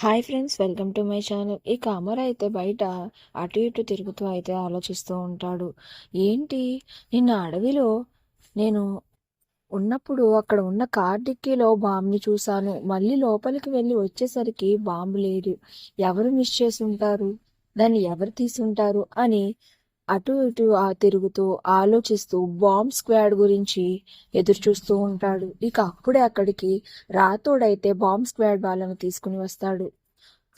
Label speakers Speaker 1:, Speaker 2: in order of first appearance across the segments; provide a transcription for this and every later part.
Speaker 1: Hi friends welcome to my channel ఈ కామర్ అయితే బయట అటు ఇటు తిరుగుతూ అయితే ఆలోచిస్తూ ఉంటాడు. ఏంటి? నిన్న అడవిలో నేను ఉన్నప్పుడు అక్కడ ఉన్న కార్ డిక్కీలో బాంబుని చూశాను. మళ్ళీ లోపలికి వెళ్ళి వచ్చేసరికి బాంబు లేదు. ఎవరు మిస్ చేసి ఉంటారు? దాన్ని ఎవరు తీసుంటారు అని అటు ఇటు ఆ తిరుగుతూ ఆలోచిస్తూ బాంబ్ స్క్వాడ్ గురించి ఎదురు చూస్తూ ఉంటాడు. ఇక అప్పుడే అక్కడికి రాతోడైతే బాంబ్ స్క్వాడ్ వాళ్ళని తీసుకుని వస్తాడు.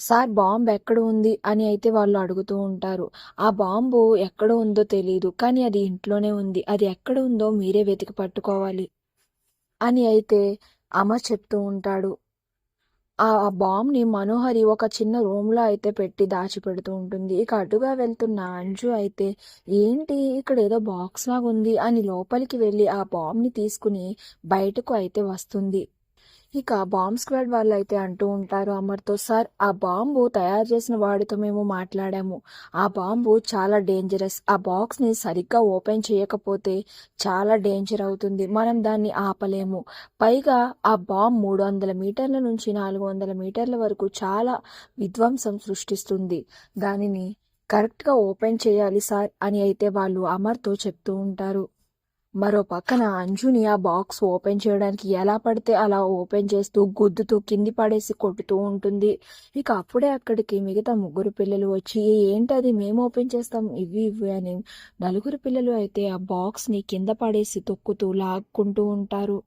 Speaker 1: సార్ బాంబ్ ఎక్కడ ఉంది? అని అయితే వాళ్ళు అడుగుతూ ఉంటారు. ఆ బాంబు ఎక్కడ ఉందో తెలియదు కానీ అది ఇంట్లోనే ఉంది. అది ఎక్కడ ఉందో మీరే వెతికి పట్టుకోవాలి అని అయితే అమర్ చెప్తూ ఉంటాడు. ఆ బాంబ్ని మనోహరి ఒక చిన్న రూమ్లో అయితే పెట్టి దాచిపెడుతూ ఉంటుంది. ఇక అటుగా వెళ్తున్న అంజు అయితే ఏంటి ఇక్కడ ఏదో బాక్స్ లాగా ఉంది అని లోపలికి వెళ్ళి ఆ బాంబ్ని తీసుకుని బయటకు అయితే వస్తుంది. ఇక బాంబ్ స్క్వాడ్ వాళ్ళు అయితే అంటూ ఉంటారు అమర్తో సార్ ఆ బాంబు తయారు చేసిన వాడితో మేము మాట్లాడాము. ఆ బాంబు చాలా డేంజరస్ ఆ బాక్స్ని సరిగ్గా ఓపెన్ చేయకపోతే చాలా డేంజర్ అవుతుంది. మనం దాన్ని ఆపలేము. పైగా ఆ బాంబ్ మూడు వందల మీటర్ల నుంచి నాలుగు వందల మీటర్ల వరకు చాలా విధ్వంసం సృష్టిస్తుంది. దానిని కరెక్ట్గా ఓపెన్ చేయాలి సార్ అని అయితే వాళ్ళు అమర్తో చెప్తూ ఉంటారు. మరో పక్కన అంజుని ఆ బాక్స్ ఓపెన్ చేయడానికి ఎలా పడితే అలా ఓపెన్ చేస్తూ గుద్దుతూ కింది పడేసి కొట్టుతూ ఉంటుంది. ఇక అప్పుడే అక్కడికి మిగతా ముగ్గురు పిల్లలు వచ్చి ఏంటది? మేము ఓపెన్ చేస్తాం. ఇవి ఇవి అని నలుగురు పిల్లలు అయితే ఆ బాక్స్ని కింద పడేసి తొక్కుతూ లాక్కుంటూ ఉంటారు.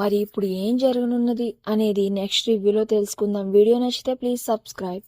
Speaker 1: మరి ఇప్పుడు ఏం జరగనున్నది అనేది నెక్స్ట్ రివ్యూలో తెలుసుకుందాం. వీడియో నచ్చితే ప్లీజ్ సబ్స్క్రైబ్.